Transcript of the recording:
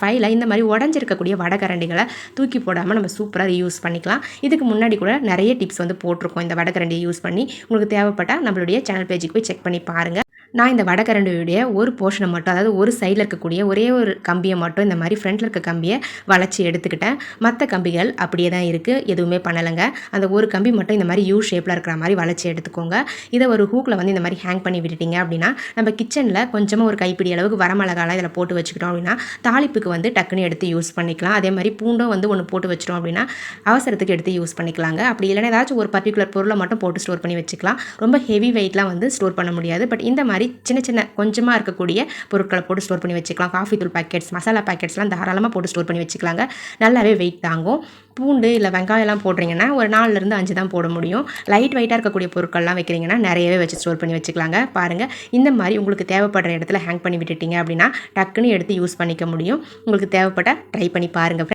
ஃபைல இந்த மாதிரி உடஞ்சிருக்கக்கூடிய வடகரண்டிகளை தூக்கி போடாமல் நம்ம சூப்பராக யூஸ் பண்ணிக்கலாம். இதுக்கு முன்னாடி கூட நிறைய டிப்ஸ் வந்து போட்டிருக்கோம் இந்த வடகரண்டியை யூஸ் பண்ணி. உங்களுக்கு தேவைப்பட்டால் நம்மளுடைய சேனல் பேஜுக்கு போய் செக் பண்ணி பாருங்கள் நான் இந்த வடகரண்டியுடைய ஒரு போர்ஷனை மட்டும் அதாவது ஒரு சைடில் இருக்கக்கூடிய ஒரே ஒரு கம்பியை மட்டும் இந்த மாதிரி ஃப்ரண்ட்டில் இருக்க கம்பியை வளைச்சி எடுத்துக்கிட்டேன். மற்ற கம்பிகள் அப்படியே தான் இருக்குது எதுவுமே பண்ணலைங்க. அந்த ஒரு கம்பி மட்டும் இந்த மாதிரி யூ ஷேப்பில் இருக்கிற மாதிரி வளைச்சி எடுத்துக்கோங்க. இதை ஒரு ஹூக்கில் வந்து இந்த மாதிரி ஹேங் பண்ணி விட்டுட்டீங்க அப்படின்னா நம்ம கிச்சனில் கொஞ்சமாக ஒரு கைப்பிடி அளவுக்கு வரமிளகாலாம் இதில் போட்டு வச்சுக்கிட்டோம் அப்படின்னா தாளிப்புக்கு வந்து டக்குன்னு எடுத்து யூஸ் பண்ணிக்கலாம். அதே மாதிரி பூண்டும் வந்து ஒன்று போட்டு வச்சிட்டோம் அப்படின்னா அவசரத்துக்கு எடுத்து யூஸ் பண்ணிக்கலாங்க. அப்படி இல்லைன்னா ஏதாச்சும் ஒரு பர்டிகுலர் பொருளை மட்டும் போட்டு ஸ்டோர் பண்ணி வச்சுக்கலாம். ரொம்ப ஹெவி வெயிட்லாம் வந்து ஸ்டோர் பண்ண முடியாது. பட் இந்த மாதிரி சின்ன சின்ன கொஞ்சமாக இருக்கக்கூடிய பொருட்களை போட்டு ஸ்டோர் பண்ணி வச்சுக்கலாம். காஃபி தூள் பாக்கெட்ஸ் மசாலா பாக்கெட்ஸ்லாம் தாராளமாக போட்டு ஸ்டோர் பண்ணி வச்சுக்கலாங்க. நல்லாவே வெயிட் தாங்கும். பூண்டு இல்லை வெங்காயம்லாம் போடுறீங்கன்னா ஒரு நாலுலேருந்து அஞ்சு தான் போட முடியும். லைட் வெயிட்டாக இருக்கக்கூடிய பொருட்கள்லாம் வைக்கிறீங்கன்னா நிறையவே வச்சு ஸ்டோர் பண்ணி வச்சுக்கலாங்க. பாருங்கள் இந்த மாதிரி உங்களுக்கு தேவைப்படுற இடத்துல ஹேங் பண்ணி விட்டுட்டீங்க அப்படின்னா டக்குன்னு எடுத்து யூஸ் பண்ணிக்க முடியும். உங்களுக்கு தேவைப்பட்ட ட்ரை பண்ணி பாருங்கள்